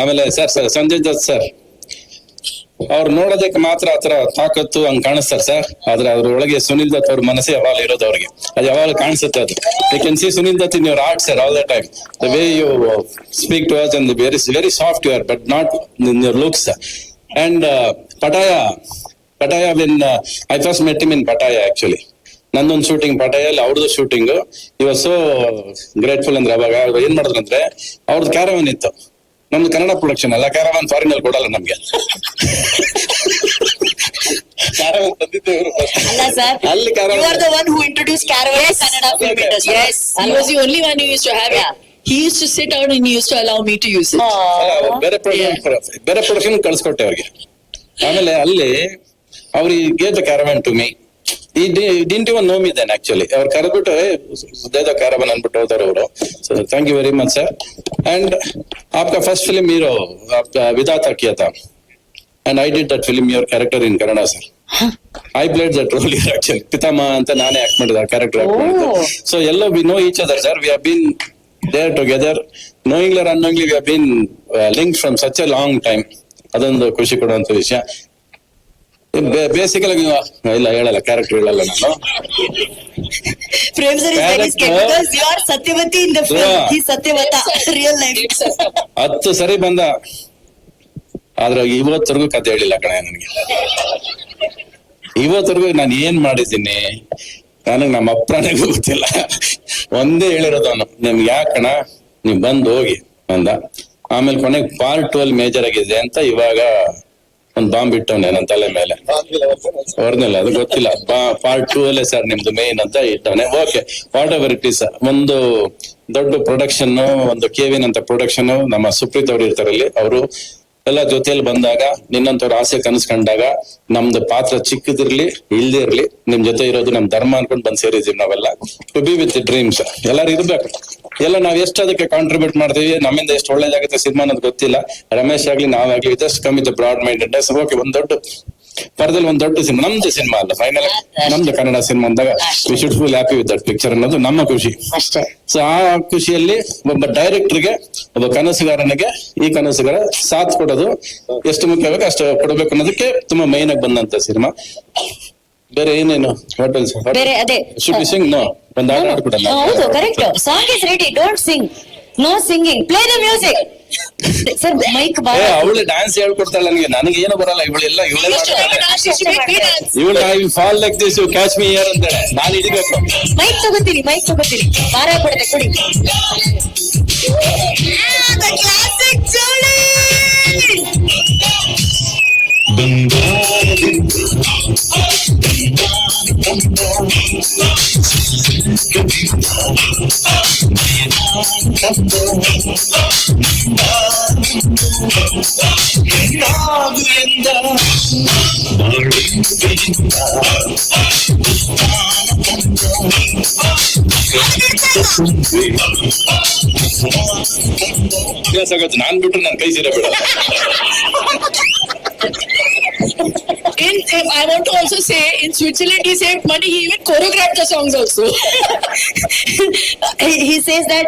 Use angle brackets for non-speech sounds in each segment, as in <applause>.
ಆಮೇಲೆ sir sir, Sanjay Dutt sir, ಅವ್ರು ನೋಡೋದಕ್ಕೆ ಮಾತ್ರ ಆತರ ತಾಕತ್ತು ಹಂಗ್ ಕಾಣಿಸ್ತಾರೆ ಸರ್. ಆದ್ರೆ ಅದ್ರ ಒಳಗೆ ಸುನಿಲ್ ದತ್ ಅವ್ರ ಮನಸ್ಸೇ ಯಾವಾಗ ಇರೋದು ಅವ್ರಿಗೆ. ಅದು ಯಾವಾಗ ಕಾಣಿಸುತ್ತೆ ಅದು. You can see Sunil Dutt in your art sir all the time the way you speak to us and very very soft your but not in your looks and Pattaya Pattaya when I first met in Pattaya actually ನಂದೊಂದು shooting ಪಟಾಯಲ್ಲಿ ಅವ್ರದ್ದು shooting ಇವಾಗ so grateful ಅಂದ್ರೆ ಅವಾಗ. ಅವ್ರು ಏನ್ ಮಾಡಿದ್ರು ಅಂದ್ರೆ ಅವ್ರದ್ದು ಕ್ಯಾರವನ್ ಇತ್ತು. ನಮ್ದು ಕನ್ನಡ ಪ್ರೊಡಕ್ಷನ್ ಅಲ್ಲ ಕ್ಯಾರವನ್ ಫಾರಿನ್ ಅಲ್ಲಿ ಕೊಡಲ್ಲ ನಮ್ಗೆ ಕ್ಯಾರವನ್ ಬಂದಿದ್ದೆ ಇವ್ರು first. ಅಲ್ಲ ಸರ್ ಅಲ್ಲಿ you caravan- are the one who introduce caravan Kannada film Okay. Industry Yes, he was the only one who used to have Yeah. it. He used to sit out and he used to allow me to use it. ಅಲ್ಲ, ಅವ್ರು ಬೇರೆ production ಬೇರೆ production ಕಳ್ಸ್ಕೊಟ್ಟೆ ಅವ್ರಿಗೆ ಆಮೇಲೆ ಅಲ್ಲಿ ಅವ್ರಿಗೆ gave the caravan to me ಈ ಡಿಂಟಿ ಒಂದು ನೋಮ್ ಇದ್ದಾನೆ ಆಕ್ಚುಲಿ ಅವ್ರು ಕರೆದ್ಬಿಟ್ಟು ದೇದ ಕಾರಬನ್ ಅನ್ಬಿಟ್ಟು ಹೋದವ್ರು ಅವರು so thank you very much sir and ಆಪ್ಕ first film hero Vidhata ಕಿಯತ. And I did that film your character in Kannada sir I played that role ಇರ್ actually ಪಿತಾಮ ಅಂತ ನಾನೇ ಆಕ್ಟ್ ಮಾಡಿದ character so yellow we know each other sir we have been there together ನೋಯಿಂಗ್ಲರ್ ಅನ್ನೋಂಗ್ಲಿ we have been link from such a long time ಅದೊಂದು ಖುಷಿ ಕೊಡುವಂತ ವಿಷಯ. ಬೇಸಿಕಲ್ ಇಲ್ಲ ಹೇಳಲ್ಲ ಕ್ಯಾರೆಕ್ಟರ್ ಹೇಳಲ್ಲ ನಾನು. Prem sir is very because you are Satyavati in the film Satyavata real life ಹತ್ತು ಸರಿ ಬಂದ. ಆದ್ರೆ ಇವತ್ತರೆಗೂ ಕತೆ ಹೇಳಿಲ್ಲ ಕಣೆ ನನಗೆ. ಇವತ್ತರೆಗೂ ನಾನು ಏನ್ ಮಾಡಿದ್ದೀನಿ? ನನಗ್ ನಮ್ಮ ಅಪ್ಪನೇ ಗೊತ್ತಿಲ್ಲ. ಒಂದೇ ಹೇಳಿರೋದು ಅವನು. ನಿಮ್ಗೆ ಯಾಕಣ ನೀವ್ ಬಂದು ಹೋಗಿ ಅಂದ. ಆಮೇಲೆ ಕೊನೆಗೆ ಪಾರ್ಟ್ ಟು ಅಲ್ಲಿ ಮೇಜರ್ ಆಗಿದೆ ಅಂತ ಇವಾಗ ಒಂದ್ ಬಾಂಬ್ ಇಟ್ಟವನೆ ನನ್ನ ತಲೆ ಮೇಲೆ. ಅವ್ರನ್ನೆಲ್ಲ ಅದು ಗೊತ್ತಿಲ್ಲ. ಪಾರ್ಟ್ ಟೂ ಅಲ್ಲೇ ಸರ್ ನಿಮ್ದು ಮೇನ್ ಅಂತ ಇಟ್ಟವನೆ. Okay whatever it is ಒಂದು ದೊಡ್ಡ ಪ್ರೊಡಕ್ಷನ್ ಒಂದು ಕೆವಿನ್ ಅಂತ ಪ್ರೊಡಕ್ಷನ್ ನಮ್ಮ ಸುಪ್ರೀತ್ ಅವ್ರು ಇರ್ತಾರೆ ಇಲ್ಲಿ ಅವರು ಎಲ್ಲ ಜೊತೆಯಲ್ಲಿ ಬಂದಾಗ, ನಿನ್ನಂತವ್ರ ಆಸೆ ಕನಸು ಕಂಡಾಗ ನಮ್ದು ಪಾತ್ರ ಚಿಕ್ಕದಿರ್ಲಿ, ಇಲ್ದೇ ಇರ್ಲಿ, ನಿಮ್ ಜೊತೆ ಇರೋದು ನಮ್ ಧರ್ಮ ಅನ್ಕೊಂಡು ಬಂದ್ ಸೇರಿದೀವಿ ನಾವೆಲ್ಲ. ಟು ಬಿ ವಿತ್ ಡ್ರೀಮ್ಸ್ ಎಲ್ಲರೂ ಇರ್ಬೇಕು. ಎಲ್ಲ ನಾವ್ ಎಷ್ಟು ಅದಕ್ಕೆ ಕಾಂಟ್ರಿಬ್ಯೂಟ್ ಮಾಡ್ತೀವಿ? ನಮ್ಮಿಂದ ಎಷ್ಟು ಒಳ್ಳೇದಾಗುತ್ತೆ ಸಿನಿಮಾ ಅನ್ನೋದು ಗೊತ್ತಿಲ್ಲ. ರಮೇಶ್ ಆಗ್ಲಿ ನಾವಾಗ್ಲಿ come with broad mind okay ಒಂದ್ ದೊಡ್ಡ ಪರದಲ್ಲಿ ಒಂದ್ ದೊಡ್ಡ ಸಿನಿಮಾ. ನಮ್ದು ಸಿನಿಮಾ ಅಲ್ಲ ಫೈನಲ್ ನಮ್ದು ಕನ್ನಡ ಸಿನಿಮಾ ಅಂದಾಗ we should full happy with that picture ಅನ್ನೋದು ನಮ್ಮ ಖುಷಿ. ಸೊ ಆ ಖುಷಿಯಲ್ಲಿ ಒಬ್ಬ ಡೈರೆಕ್ಟರ್ಗೆ ಒಬ್ಬ ಕನಸುಗಾರನಿಗೆ ಈ ಕನಸುಗಾರ ಸಾಥ್ ಕೊಡೋದು ಎಷ್ಟು ಮುಖ್ಯ ಬೇಕು ಅಷ್ಟು ಕೊಡಬೇಕು ಅನ್ನೋದಕ್ಕೆ ತುಂಬಾ ಮೈನ್ ಆಗಿ ಬಂದಂತ ಸಿನಿಮಾ. ಬೇರೆ ಏನೇನು ಹೋಟೆಲ್ಸ್ ಬೇರೆ ಅದೇ ಶುಡ್ ಬಿ ಸಿಂಗ್ ನೋ ಒಂದು ಹಾಡು ಹಾಡ್ಬಿಡಲ್ಲ ಹೌದು correct song is ready don't sing no singing play the music sir mike ಬಾ ಅವಳು ಡ್ಯಾನ್ಸ್ ಹೇಳ್ಕೊಡ್ತಾಳೆ ನನಗೆ. ನನಗೆ ಏನು ಬರಲ್ಲ. ಇವಳೆಲ್ಲ dance. ಇವಳು I fall like this you catch me here ಅಂತಾಳೆ. ನಾನು ಹಿಡಿಬೇಕು ಮೈಕ್ ತಗೋತೀನಿ ಮೈಕ್ ತಗೋತೀನಿ ಬಾರ ಪಡೆದೆ ಕೊಡಿ. ಅಭ್ಯಾಸ ಆಗುತ್ತೆ ನಾನ್ ಬಿಟ್ರೆ ನನ್ ಕೈ ಸೀರೆ ಬಿಡಲ್ಲ In, I want to also say, in Switzerland, he saved money. He even choreographed the songs also. <laughs> he says that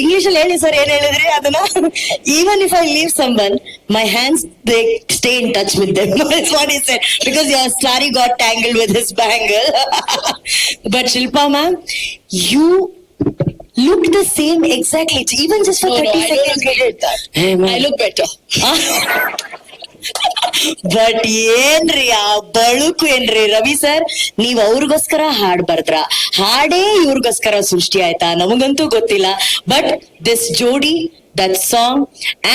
English ಅಲ್ಲಿ ಹೇಳಿ ಸರ್ ಏನ್ ಹೇಳಿದ್ರಿ ಅದನ್ನ even if I leave some on my hands they stay in touch with them <laughs> what is said because your sari got tangle with his bangle <laughs> but Shilpa ma'am you look the same exactly even just for No, no, 30 I don't seconds agree with that. Hey, man. I look better. <laughs> But ಏನ್ರಿ ಆ ಬಳುಕು ಏನ್ರಿ Ravi sir ನೀವ್ ಅವ್ರಿಗೋಸ್ಕರ ಹಾಡ್ ಬರ್ದ್ರ. ಹಾಡೇ ಇವ್ರಿಗೋಸ್ಕರ ಸೃಷ್ಟಿ ಆಯ್ತಾ? ನಮಗಂತೂ ಗೊತ್ತಿಲ್ಲ. ಬಟ್ ದಿಸ್ ಜೋಡಿ that song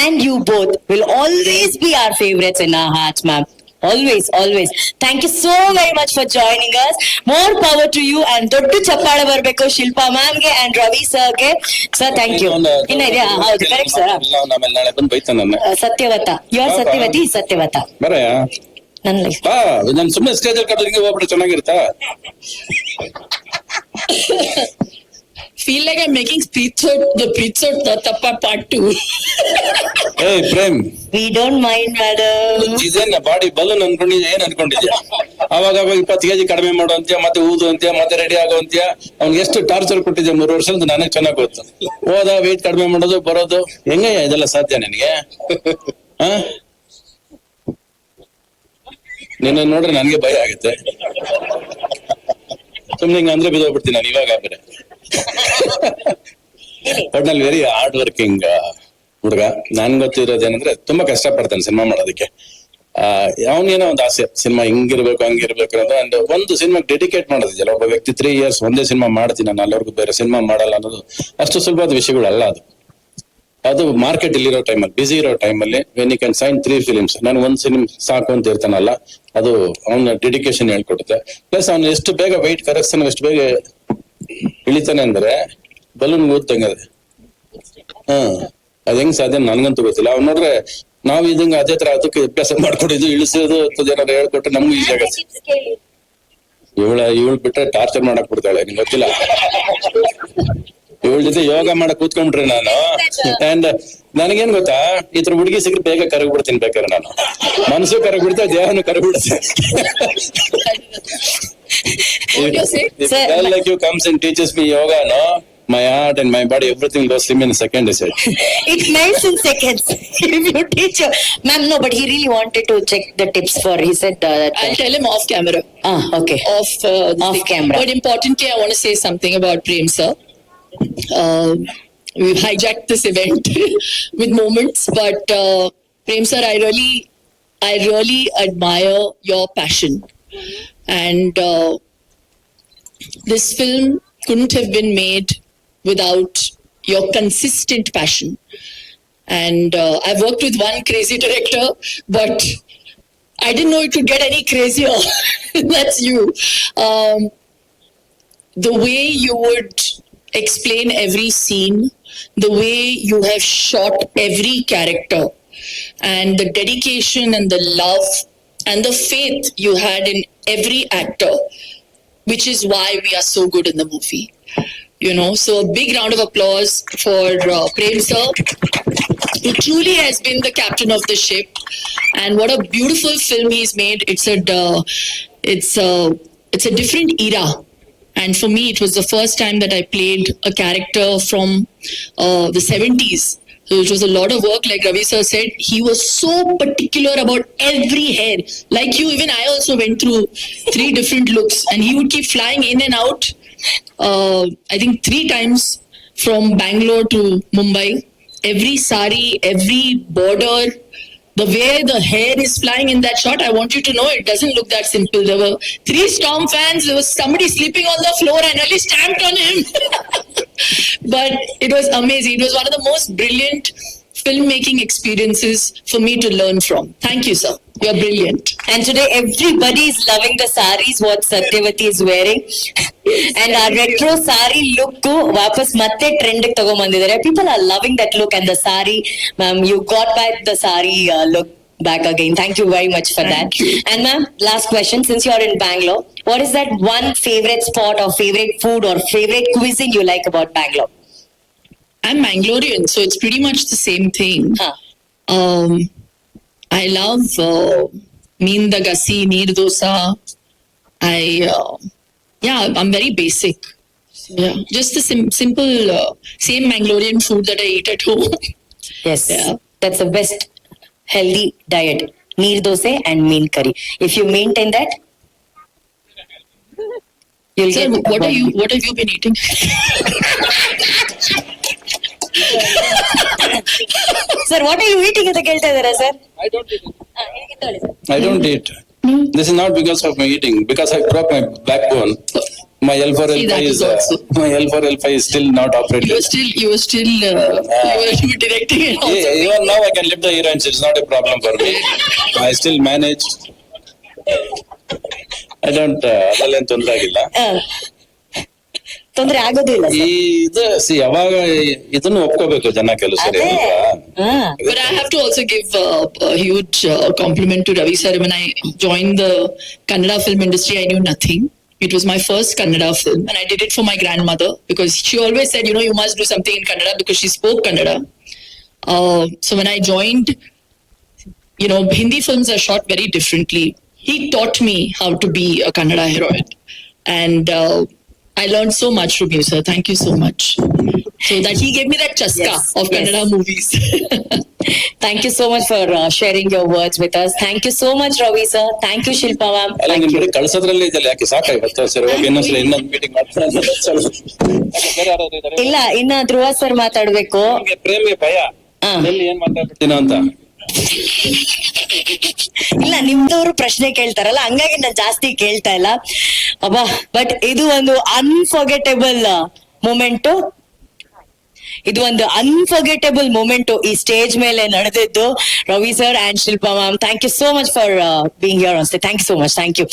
and you both will always be our favourites in our heart ma'am always always thank you so very much for joining us more power to you and ದೊಡ್ಡ ಚಪ್ಪಾಳೆ ಬರ್ಬೇಕು Shilpa ಮ್ಯಾಮ್ಗೆ and Ravi ಸರ್ಗೆ. Sir thank you ಇನ್ನ ಇದೆಯಾ ಹೌದು correct sir Satyavata. You are Satyavati Satyavata. ನನ್ನ life ನಾನು ಸುಮ್ಮನೆ ಸ್ಟೇಜ್ ಅಲ್ಲಿ ಕಟ್ಟೋದು ಹಿಂಗೆ ಹೋಗ್ಬಿಟ್ಟು ಚೆನ್ನಾಗಿರುತ್ತಾ? <laughs> feel like I'm making Preethot, the Preethot Tappa part two. ಏಯ್ Prem we don't mind madam ಇದೇನ ಬಾಡಿ ಬಲೂನ್ ಅನ್ಕೊಂಡಿದ್ಯಾ ಏನ್ ಅನ್ಕೊಂಡಿದ್ಯಾ? ಅವಾಗ ಅವಾಗ ಇಪ್ಪತ್ತು ಕೆಜಿ ಕಡಿಮೆ ಮಾಡು ಅಂತ್ಯ ಮತ್ತೆ ಊದು ಅಂತ್ಯ ಮತ್ತೆ ರೆಡಿ ಆಗೋ ಅಂತ್ಯ? ಅವ್ನಿಗೆ ಎಷ್ಟು ಟಾರ್ಚರ್ ಕೊಟ್ಟಿದ್ದೆ ಮೂರು ವರ್ಷ ಅಂತ ನನಗೆ ಚೆನ್ನಾಗ್ ಗೊತ್ತು. ಹೋದ ವೆಯ್ಟ್ ಕಡಿಮೆ ಮಾಡೋದು ಬರೋದು ಹೆಂಗ ಇದೆಲ್ಲ ಸಾಧ್ಯ ನಿನಗೆ? ಹ? ನಿನ್ನ ನೋಡ್ರೆ ನನ್ಗೆ ಭಯ ಆಗುತ್ತೆ. ಸುಮ್ನೆ ಹಿಂಗ ಅಂದ್ರೆ ಬಿದ್ದೋಗ್ಬಿಡ್ತೀನಿ ನಾನು ಇವಾಗ ಬೇರೆ ಒಟ್ನಲ್ಲಿ ವೆರಿ ಹಾರ್ಡ್ ವರ್ಕಿಂಗ್ ಹುಡುಗ. ನನ್ ಗೊತ್ತಿರೋದೇನಂದ್ರೆ ತುಂಬಾ ಕಷ್ಟ ಪಡ್ತಾನೆ ಸಿನಿಮಾ ಮಾಡೋದಕ್ಕೆ ಅವನೇನೋ ಒಂದು ಆಸೆ ಸಿನಿಮಾ ಹಿಂಗಿರ್ಬೇಕು, ಹಂಗಿರ್ಬೇಕು ಅನ್ನೋದು. ಅಂಡ್ ಒಂದು ಸಿನಿಮಾ ಡೆಡಿಕೇಟ್ ಮಾಡೋದಿದೆಯಲ್ಲ ಒಬ್ಬ ವ್ಯಕ್ತಿ ತ್ರೀ ಇಯರ್ಸ್ ಒಂದೇ ಸಿನಿಮಾ ಮಾಡ್ತೀನಿ, ನಾನು ಅಲ್ಲವರೆಗೂ ಬೇರೆ ಸಿನಿಮಾ ಮಾಡಲ್ಲ ಅನ್ನೋದು ಅಷ್ಟು ಸುಲಭದ ವಿಷಯಗಳಲ್ಲ ಅದು. ಅದು ಮಾರ್ಕೆಟ್ ಇಲ್ಲಿರೋ ಟೈಮಲ್ಲಿ ಬಿಸಿ ಇರೋ ಟೈಮಲ್ಲಿ when you can sign three films ನಾನು ಒಂದ್ ಸಿನಿಮ್ ಸಾಕು ಅಂತ ಇರ್ತಾನಲ್ಲ, ಅದು ಅವನ ಡೆಡಿಕೇಶನ್ ಹೇಳ್ಕೊಡುತ್ತೆ. ಪ್ಲಸ್ ಅವನು ಎಷ್ಟು ಬೇಗ ವೈಟ್ ಕರೆಕ್ಷನ್ ಎಷ್ಟು ಬೇಗ ಇಳಿತಾನೆ ಅಂದ್ರೆ ಬಲೂನ್ ಓದ್ತಂಗ ಅದು. ಹಾ ಅದ್ ಹೆಂಗ್ ಸಾಧ್ಯ ನನ್ಗಂತೂ ಗೊತ್ತಿಲ್ಲ. ಅವ್ನು ನೋಡ್ರೆ ನಾವ್ ಇದಂಗ ಅದೇ ತರ ಅದಕ್ಕೆ ಅಭ್ಯಾಸ ಮಾಡ್ಕೊಂಡಿದ್ದು ಇಳಿಸೋದು ಅಂತ ಜನ ಹೇಳ್ಕೊಟ್ರೆ ನಮ್ಗೂ ಈಸಿ ಆಗತ್ತೆ. ಇವಳ ಇವಳು ಬಿಟ್ರೆ ಟಾರ್ಚರ್ ಮಾಡಕ್ ಬಿಡ್ತಾಳೆ ನಿಂಗೆ ಗೊತ್ತಿಲ್ಲ? ಇವಳ ಜೊತೆ ಯೋಗ ಮಾಡಕ್ ಕೂತ್ಕೊಂಡ್ರೆ ನಾನು ಅಂಡ್ ನನಗೇನ್ ಗೊತ್ತಾ? ಈ ತರ ಹುಡುಗಿ ಸಿಕ್ಕರೆ ಬೇಗ ಕರಗ್ಬಿಡ್ತೀನಿ ಬೇಕಾದ್ರೆ ನಾನು. ಮನಸ್ಸು ಕರಗ್ಬಿಡುತ್ತೆ ದೇಹನು do you say? If Sir, a girl like you comes and teaches me yoga, no, my heart and my body, everything goes slim in a second, I said. <laughs> It melts in seconds <laughs> if you teach her. Ma'am, no, but he really wanted to check the tips for. He said uh, that. I'll tell him off camera. ah, okay. Off, uh, Off camera. But importantly, I want to say something about Prem sir. Um we've hijacked this event <laughs> with moments, but uh, Prem sir, I really, I really admire your passion, and uh, this film couldn't have been made without your consistent passion. And uh, I've worked with one crazy director, but I didn't know it could get any crazier. <laughs> That's you. Um, the way you would explain every scene, the way you have shot every character, and the dedication and the love and the faith you had in every actor, which is why we are so good in the movie. You know, so a big round of applause for uh, Prem sir, who truly has been the captain of the ship, and what a beautiful film he's made. It's a, uh, it's a, it's a different era, and for me, it was the first time that I played a character from uh, the 70s. So it was a lot of work, like Ravi sir said. He was so particular about every hair. Like you, even I also went through three different looks, and he would keep flying in and out. Uh, I think three times from Bangalore to Mumbai. Every sari, every border, the way the hair is flying in that shot, I want you to know it doesn't look that simple. There were three storm fans, there was somebody sleeping on the floor, and nearly stamped on him. <laughs> but it was amazing. It was one of the most brilliant filmmaking experiences for me to learn from. Thank you, sir. You're brilliant. And today everybody is loving the saris what Satyavati is wearing. and our retro sari look ವಾಪಸ್ ಮತ್ತೆ trend ತಗೊಂಡ್ಬಂದಿದ್ದಾರೆ people are loving that look and the sari ma'am you got back the sari look back again. Thank you very much for that. And ma'am, last question. Since you're in Bangalore, what is that one favorite spot or favorite food or favorite cuisine you like about Bangalore? I'm Mangalorean, so it's pretty much the same thing. Huh. Um, I love uh, Meen the Neer Dosa. I, uh, yeah, I'm very basic. Yeah, just the sim- simple, uh, same Mangalorean food that I eat at home. <laughs> Yes. Yeah. That's the best healthy diet. Neer dosai and mean curry. If you maintain that, <laughs> you'll Sir, get what are you? What have you been eating? <laughs> Sir, what are you eating ಅಂತ ಕೇಳ್ತಾ ಇದ್ದೀರಾ sir I don't eat. This is not because of my eating, because I broke my backbone. My L4 See, that L5 is is uh, also- my L4 L5 is still not You operating. were still, you were still, uh, you, were, you were directing it also. Yeah, even now I can lift the heroines. It's not a problem for me. I still manage. I don't. uh, ಅದರಲ್ಲೇನ್ ತೊಂದ್ರೆ ಆಗಿಲ್ಲ ತೊಂದ್ರೆ ಆಗೋದು ಇಲ್ಲ ಈ ಇದು C ಯಾವಾಗ ಇದನ್ನು ಒಪ್ಕೋಬೇಕು ಜನ ಕೆಲವು ಸರಿ ಅದೇ ಅಲ್ವಾ? ಹಾ But I have to also give uh, a huge uh, compliment to Ravi sir. When I joined the Kannada film industry, I knew nothing. It was my first Kannada film, and I did it for my grandmother because she always said, you know, you must do something in Kannada because she spoke Kannada. Uh, so when I joined, you know, Hindi films are shot very differently. He taught me how to be a Kannada heroine, and uh, I learned so much from you, sir. Thank you so much. So that he gave me that chaska Yes, of yes. Kannada movies. Thank you so much for sharing your words with us thank you so much Ravi sir thank you Shilpa ma'am ಅಲ್ಲ ನಿಮ್ ಬರೀ ಕಳ್ಸೋದ್ರಲ್ಲೇ ಇದೆಲ್ಲ ಯಾಕೆ ಸಾಕಾಗುತ್ತೆ sir ಹೋಗಿ ಇನ್ನೊಂದ್ಸಲ ಇನ್ನೊಂದು meeting ಮಾಡ್ತಾರೆ? <laughs> ಇಲ್ಲ ಇನ್ನ ಧ್ರುವ ಸರ್ ಮಾತಾಡ್ಬೇಕು ಪ್ರೇಮಿ ಭಯ ಎಲ್ಲಿ ಏನ್ ಮಾತಾಡ್ಬಿಡ್ತೀನೋ ಅಂತ ಇಲ್ಲ, ನಿಮ್ದವ್ರು ಪ್ರಶ್ನೆ ಕೇಳ್ತಾರಲ್ಲ, ಹಂಗಾಗಿ ನಾನು ಜಾಸ್ತಿ ಕೇಳ್ತಾ ಇಲ್ಲ. ಅಬ್ಬಾ ಬಟ್ ಇದು ಒಂದು ಅನ್ಫರ್ಗೆಟೇಬಲ್ ಮೂಮೆಂಟು ಇದು ಒಂದು ಅನ್ಫರ್ಗೆಟೇಬಲ್ ಮೂಮೆಂಟ್ ಈ ಸ್ಟೇಜ್ ಮೇಲೆ ನಡೆದಿದ್ದು. Ravi sir and Shilpa ma'am thank you so much for being your ಅನ್ಸ್ತೆ thank you so much thank you